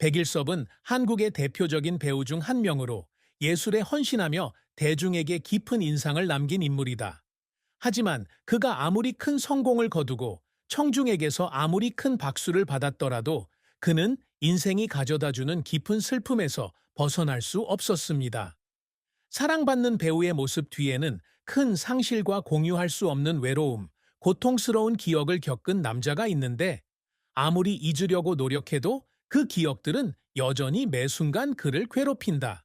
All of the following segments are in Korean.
백일섭은 한국의 대표적인 배우 중 한 명으로 예술에 헌신하며 대중에게 깊은 인상을 남긴 인물이다. 하지만 그가 아무리 큰 성공을 거두고 청중에게서 아무리 큰 박수를 받았더라도 그는 인생이 가져다주는 깊은 슬픔에서 벗어날 수 없었습니다. 사랑받는 배우의 모습 뒤에는 큰 상실과 공유할 수 없는 외로움, 고통스러운 기억을 겪은 남자가 있는데 아무리 잊으려고 노력해도 그 기억들은 여전히 매 순간 그를 괴롭힌다.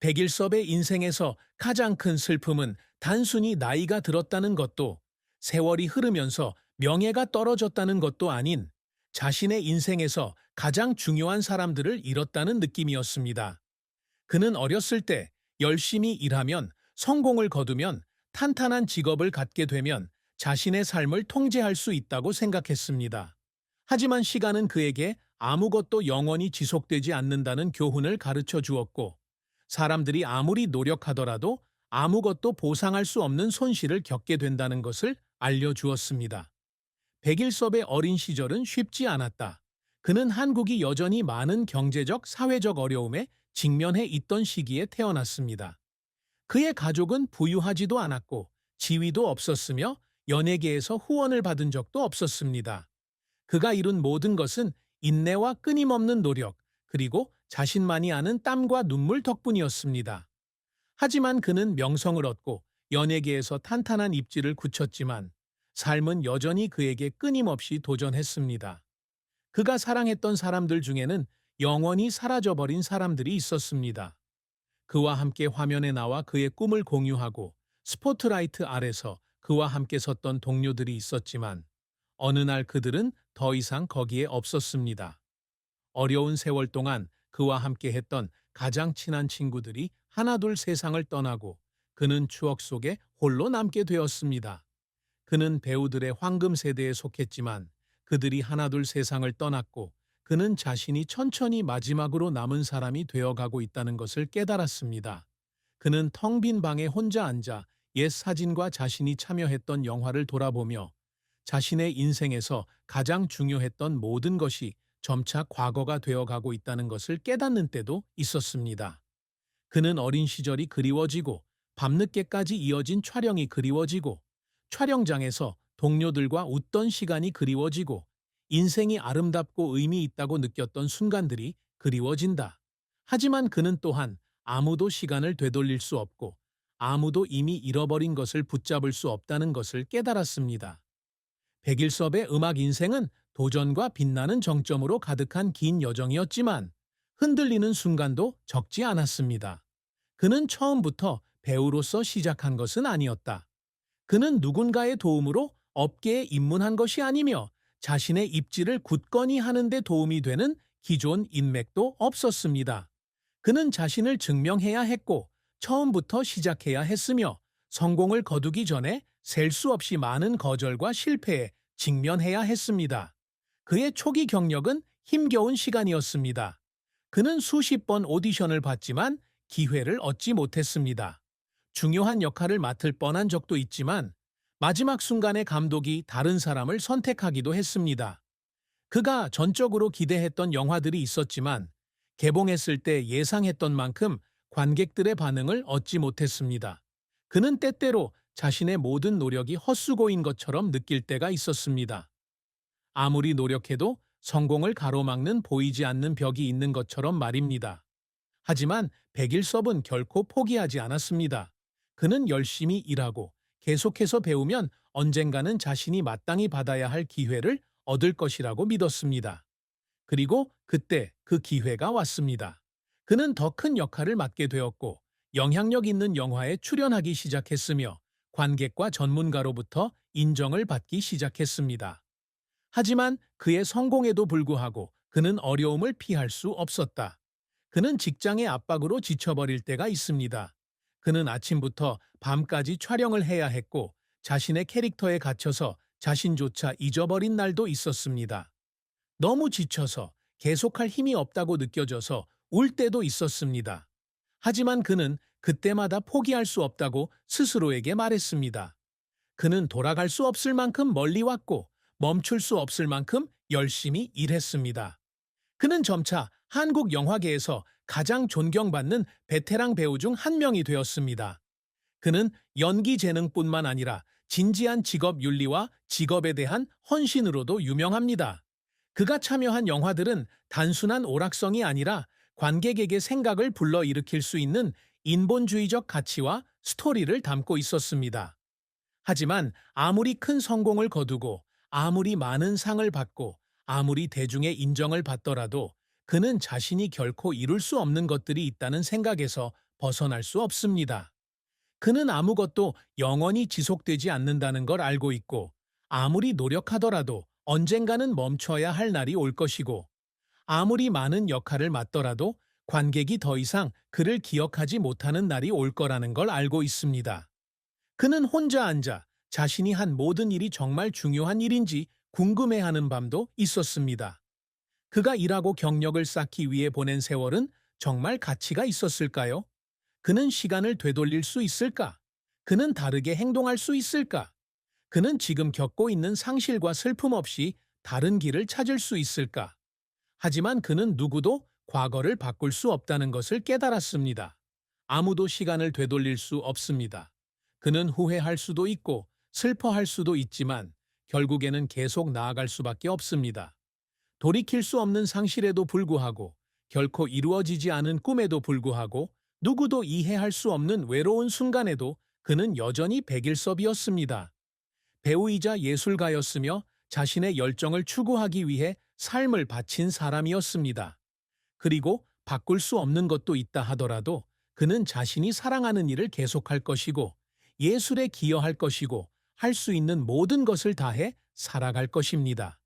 백일섭의 인생에서 가장 큰 슬픔은 단순히 나이가 들었다는 것도 세월이 흐르면서 명예가 떨어졌다는 것도 아닌 자신의 인생에서 가장 중요한 사람들을 잃었다는 느낌이었습니다. 그는 어렸을 때 열심히 일하면 성공을 거두면 탄탄한 직업을 갖게 되면 자신의 삶을 통제할 수 있다고 생각했습니다. 하지만 시간은 그에게 아무것도 영원히 지속되지 않는다는 교훈을 가르쳐 주었고, 사람들이 아무리 노력하더라도 아무것도 보상할 수 없는 손실을 겪게 된다는 것을 알려주었습니다. 백일섭의 어린 시절은 쉽지 않았다. 그는 한국이 여전히 많은 경제적, 사회적 어려움에 직면해 있던 시기에 태어났습니다. 그의 가족은 부유하지도 않았고 지위도 없었으며 연예계에서 후원을 받은 적도 없었습니다. 그가 이룬 모든 것은 인내와 끊임없는 노력, 그리고 자신만이 아는 땀과 눈물 덕분이었습니다. 하지만 그는 명성을 얻고 연예계에서 탄탄한 입지를 굳혔지만 삶은 여전히 그에게 끊임없이 도전했습니다. 그가 사랑했던 사람들 중에는 영원히 사라져버린 사람들이 있었습니다. 그와 함께 화면에 나와 그의 꿈을 공유하고 스포트라이트 아래서 그와 함께 섰던 동료들이 있었지만 어느 날 그들은 더 이상 거기에 없었습니다. 어려운 세월 동안 그와 함께 했던 가장 친한 친구들이 하나둘 세상을 떠나고 그는 추억 속에 홀로 남게 되었습니다. 그는 배우들의 황금 세대에 속했지만 그들이 하나둘 세상을 떠났고 그는 자신이 천천히 마지막으로 남은 사람이 되어가고 있다는 것을 깨달았습니다. 그는 텅 빈 방에 혼자 앉아 옛 사진과 자신이 참여했던 영화를 돌아보며 자신의 인생에서 가장 중요했던 모든 것이 점차 과거가 되어가고 있다는 것을 깨닫는 때도 있었습니다. 그는 어린 시절이 그리워지고 밤늦게까지 이어진 촬영이 그리워지고 촬영장에서 동료들과 웃던 시간이 그리워지고 인생이 아름답고 의미 있다고 느꼈던 순간들이 그리워진다. 하지만 그는 또한 아무도 시간을 되돌릴 수 없고 아무도 이미 잃어버린 것을 붙잡을 수 없다는 것을 깨달았습니다. 백일섭의 음악 인생은 도전과 빛나는 정점으로 가득한 긴 여정이었지만 흔들리는 순간도 적지 않았습니다. 그는 처음부터 배우로서 시작한 것은 아니었다. 그는 누군가의 도움으로 업계에 입문한 것이 아니며 자신의 입지를 굳건히 하는 데 도움이 되는 기존 인맥도 없었습니다. 그는 자신을 증명해야 했고 처음부터 시작해야 했으며 성공을 거두기 전에 셀 수 없이 많은 거절과 실패에 직면해야 했습니다. 그의 초기 경력은 힘겨운 시간이었습니다. 그는 수십 번 오디션을 봤지만 기회를 얻지 못했습니다. 중요한 역할을 맡을 뻔한 적도 있지만 마지막 순간에 감독이 다른 사람을 선택하기도 했습니다. 그가 전적으로 기대했던 영화들이 있었지만 개봉했을 때 예상했던 만큼 관객들의 반응을 얻지 못했습니다. 그는 때때로 자신의 모든 노력이 헛수고인 것처럼 느낄 때가 있었습니다. 아무리 노력해도 성공을 가로막는 보이지 않는 벽이 있는 것처럼 말입니다. 하지만 백일섭은 결코 포기하지 않았습니다. 그는 열심히 일하고 계속해서 배우면 언젠가는 자신이 마땅히 받아야 할 기회를 얻을 것이라고 믿었습니다. 그리고 그때 그 기회가 왔습니다. 그는 더 큰 역할을 맡게 되었고 영향력 있는 영화에 출연하기 시작했으며 관객과 전문가로부터 인정을 받기 시작했습니다. 하지만 그의 성공에도 불구하고 그는 어려움을 피할 수 없었다. 그는 직장의 압박으로 지쳐버릴 때가 있습니다. 그는 아침부터 밤까지 촬영을 해야 했고 자신의 캐릭터에 갇혀서 자신조차 잊어버린 날도 있었습니다. 너무 지쳐서 계속할 힘이 없다고 느껴져서 울 때도 있었습니다. 하지만 그는 그때마다 포기할 수 없다고 스스로에게 말했습니다. 그는 돌아갈 수 없을 만큼 멀리 왔고 멈출 수 없을 만큼 열심히 일했습니다. 그는 점차 한국 영화계에서 가장 존경받는 베테랑 배우 중 한 명이 되었습니다. 그는 연기 재능뿐만 아니라 진지한 직업 윤리와 직업에 대한 헌신으로도 유명합니다. 그가 참여한 영화들은 단순한 오락성이 아니라 관객에게 생각을 불러일으킬 수 있는 인본주의적 가치와 스토리를 담고 있었습니다. 하지만 아무리 큰 성공을 거두고 아무리 많은 상을 받고 아무리 대중의 인정을 받더라도 그는 자신이 결코 이룰 수 없는 것들이 있다는 생각에서 벗어날 수 없습니다. 그는 아무것도 영원히 지속되지 않는다는 걸 알고 있고 아무리 노력하더라도 언젠가는 멈춰야 할 날이 올 것이고 아무리 많은 역할을 맡더라도 관객이 더 이상 그를 기억하지 못하는 날이 올 거라는 걸 알고 있습니다. 그는 혼자 앉아 자신이 한 모든 일이 정말 중요한 일인지 궁금해하는 밤도 있었습니다. 그가 일하고 경력을 쌓기 위해 보낸 세월은 정말 가치가 있었을까요? 그는 시간을 되돌릴 수 있을까? 그는 다르게 행동할 수 있을까? 그는 지금 겪고 있는 상실과 슬픔 없이 다른 길을 찾을 수 있을까? 하지만 그는 누구도 과거를 바꿀 수 없다는 것을 깨달았습니다. 아무도 시간을 되돌릴 수 없습니다. 그는 후회할 수도 있고 슬퍼할 수도 있지만 결국에는 계속 나아갈 수밖에 없습니다. 돌이킬 수 없는 상실에도 불구하고 결코 이루어지지 않은 꿈에도 불구하고 누구도 이해할 수 없는 외로운 순간에도 그는 여전히 백일섭이었습니다. 배우이자 예술가였으며 자신의 열정을 추구하기 위해 삶을 바친 사람이었습니다. 그리고 바꿀 수 없는 것도 있다 하더라도 그는 자신이 사랑하는 일을 계속할 것이고 예술에 기여할 것이고 할 수 있는 모든 것을 다해 살아갈 것입니다.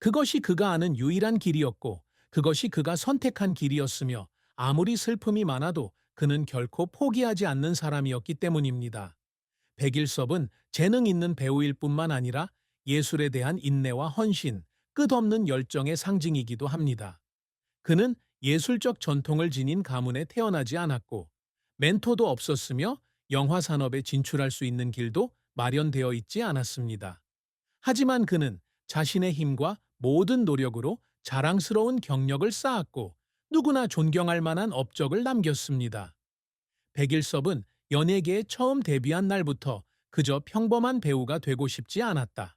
그것이 그가 아는 유일한 길이었고 그것이 그가 선택한 길이었으며 아무리 슬픔이 많아도 그는 결코 포기하지 않는 사람이었기 때문입니다. 백일섭은 재능 있는 배우일 뿐만 아니라 예술에 대한 인내와 헌신, 끝없는 열정의 상징이기도 합니다. 그는 예술적 전통을 지닌 가문에 태어나지 않았고 멘토도 없었으며 영화 산업에 진출할 수 있는 길도 마련되어 있지 않았습니다. 하지만 그는 자신의 힘과 모든 노력으로 자랑스러운 경력을 쌓았고 누구나 존경할 만한 업적을 남겼습니다. 백일섭은 연예계에 처음 데뷔한 날부터 그저 평범한 배우가 되고 싶지 않았다.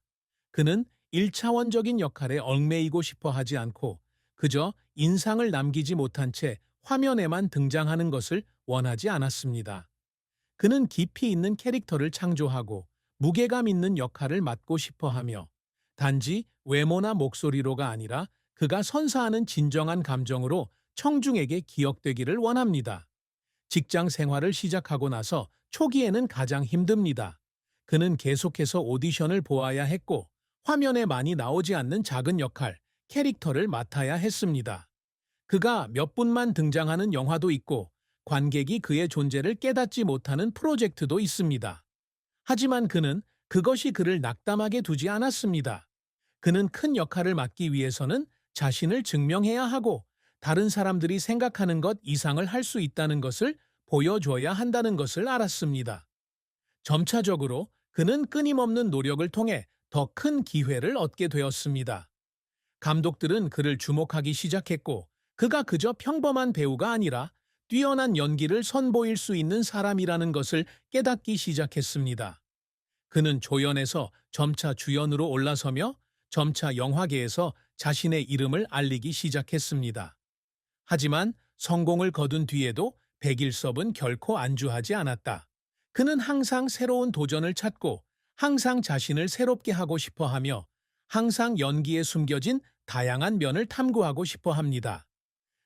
그는 1차원적인 역할에 얽매이고 싶어 하지 않고 그저 인상을 남기지 못한 채 화면에만 등장하는 것을 원하지 않았습니다. 그는 깊이 있는 캐릭터를 창조하고 무게감 있는 역할을 맡고 싶어 하며 단지 외모나 목소리로가 아니라 그가 선사하는 진정한 감정으로 청중에게 기억되기를 원합니다. 직장 생활을 시작하고 나서 초기에는 가장 힘듭니다. 그는 계속해서 오디션을 보아야 했고 화면에 많이 나오지 않는 작은 역할, 캐릭터를 맡아야 했습니다. 그가 몇 분만 등장하는 영화도 있고 관객이 그의 존재를 깨닫지 못하는 프로젝트도 있습니다. 하지만 그는 그것이 그를 낙담하게 두지 않았습니다. 그는 큰 역할을 맡기 위해서는 자신을 증명해야 하고 다른 사람들이 생각하는 것 이상을 할 수 있다는 것을 보여줘야 한다는 것을 알았습니다. 점차적으로 그는 끊임없는 노력을 통해 더 큰 기회를 얻게 되었습니다. 감독들은 그를 주목하기 시작했고 그가 그저 평범한 배우가 아니라 뛰어난 연기를 선보일 수 있는 사람이라는 것을 깨닫기 시작했습니다. 그는 조연에서 점차 주연으로 올라서며 점차 영화계에서 자신의 이름을 알리기 시작했습니다. 하지만 성공을 거둔 뒤에도 백일섭은 결코 안주하지 않았다. 그는 항상 새로운 도전을 찾고 항상 자신을 새롭게 하고 싶어 하며 항상 연기에 숨겨진 다양한 면을 탐구하고 싶어 합니다.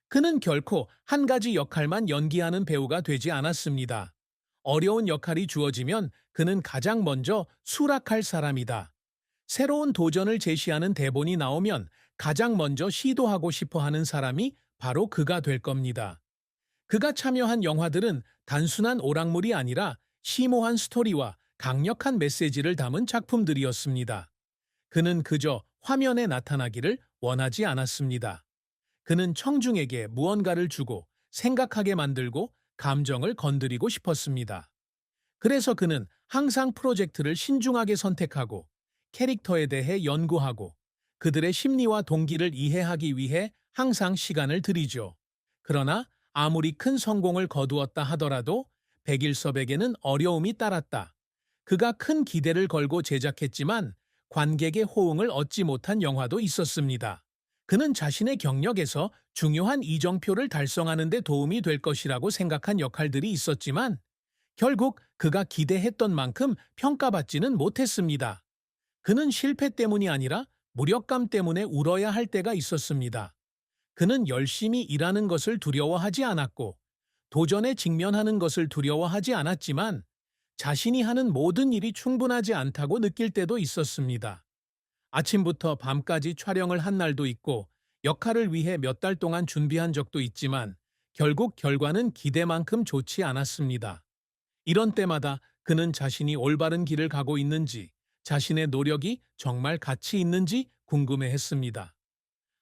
그는 결코 한 가지 역할만 연기하는 배우가 되지 않았습니다. 어려운 역할이 주어지면 그는 가장 먼저 수락할 사람이다. 새로운 도전을 제시하는 대본이 나오면 가장 먼저 시도하고 싶어 하는 사람이 바로 그가 될 겁니다. 그가 참여한 영화들은 단순한 오락물이 아니라 심오한 스토리와 강력한 메시지를 담은 작품들이었습니다. 그는 그저 화면에 나타나기를 원하지 않았습니다. 그는 청중에게 무언가를 주고 생각하게 만들고 감정을 건드리고 싶었습니다. 그래서 그는 항상 프로젝트를 신중하게 선택하고 캐릭터에 대해 연구하고 그들의 심리와 동기를 이해하기 위해 항상 시간을 들이죠. 그러나 아무리 큰 성공을 거두었다 하더라도 백일섭에게는 어려움이 따랐다. 그가 큰 기대를 걸고 제작했지만 관객의 호응을 얻지 못한 영화도 있었습니다. 그는 자신의 경력에서 중요한 이정표를 달성하는 데 도움이 될 것이라고 생각한 역할들이 있었지만 결국 그가 기대했던 만큼 평가받지는 못했습니다. 그는 실패 때문이 아니라 무력감 때문에 울어야 할 때가 있었습니다. 그는 열심히 일하는 것을 두려워하지 않았고 도전에 직면하는 것을 두려워하지 않았지만 자신이 하는 모든 일이 충분하지 않다고 느낄 때도 있었습니다. 아침부터 밤까지 촬영을 한 날도 있고 역할을 위해 몇 달 동안 준비한 적도 있지만 결국 결과는 기대만큼 좋지 않았습니다. 이런 때마다 그는 자신이 올바른 길을 가고 있는지 자신의 노력이 정말 가치 있는지 궁금해했습니다.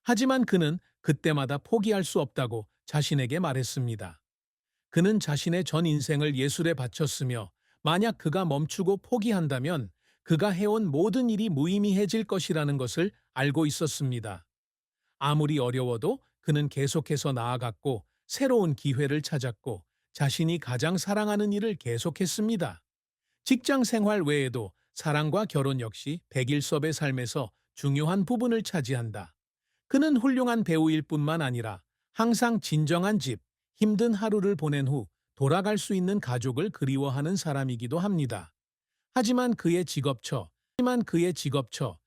하지만 그는 그때마다 포기할 수 없다고 자신에게 말했습니다. 그는 자신의 전 인생을 예술에 바쳤으며 만약 그가 멈추고 포기한다면 그가 해온 모든 일이 무의미해질 것이라는 것을 알고 있었습니다. 아무리 어려워도 그는 계속해서 나아갔고 새로운 기회를 찾았고 자신이 가장 사랑하는 일을 계속했습니다. 직장 생활 외에도 사랑과 결혼 역시 백일섭의 삶에서 중요한 부분을 차지한다. 그는 훌륭한 배우일 뿐만 아니라 항상 진정한 집, 힘든 하루를 보낸 후 돌아갈 수 있는 가족을 그리워하는 사람이기도 합니다. 하지만 그의 직업처, 하지만 그의 직업처,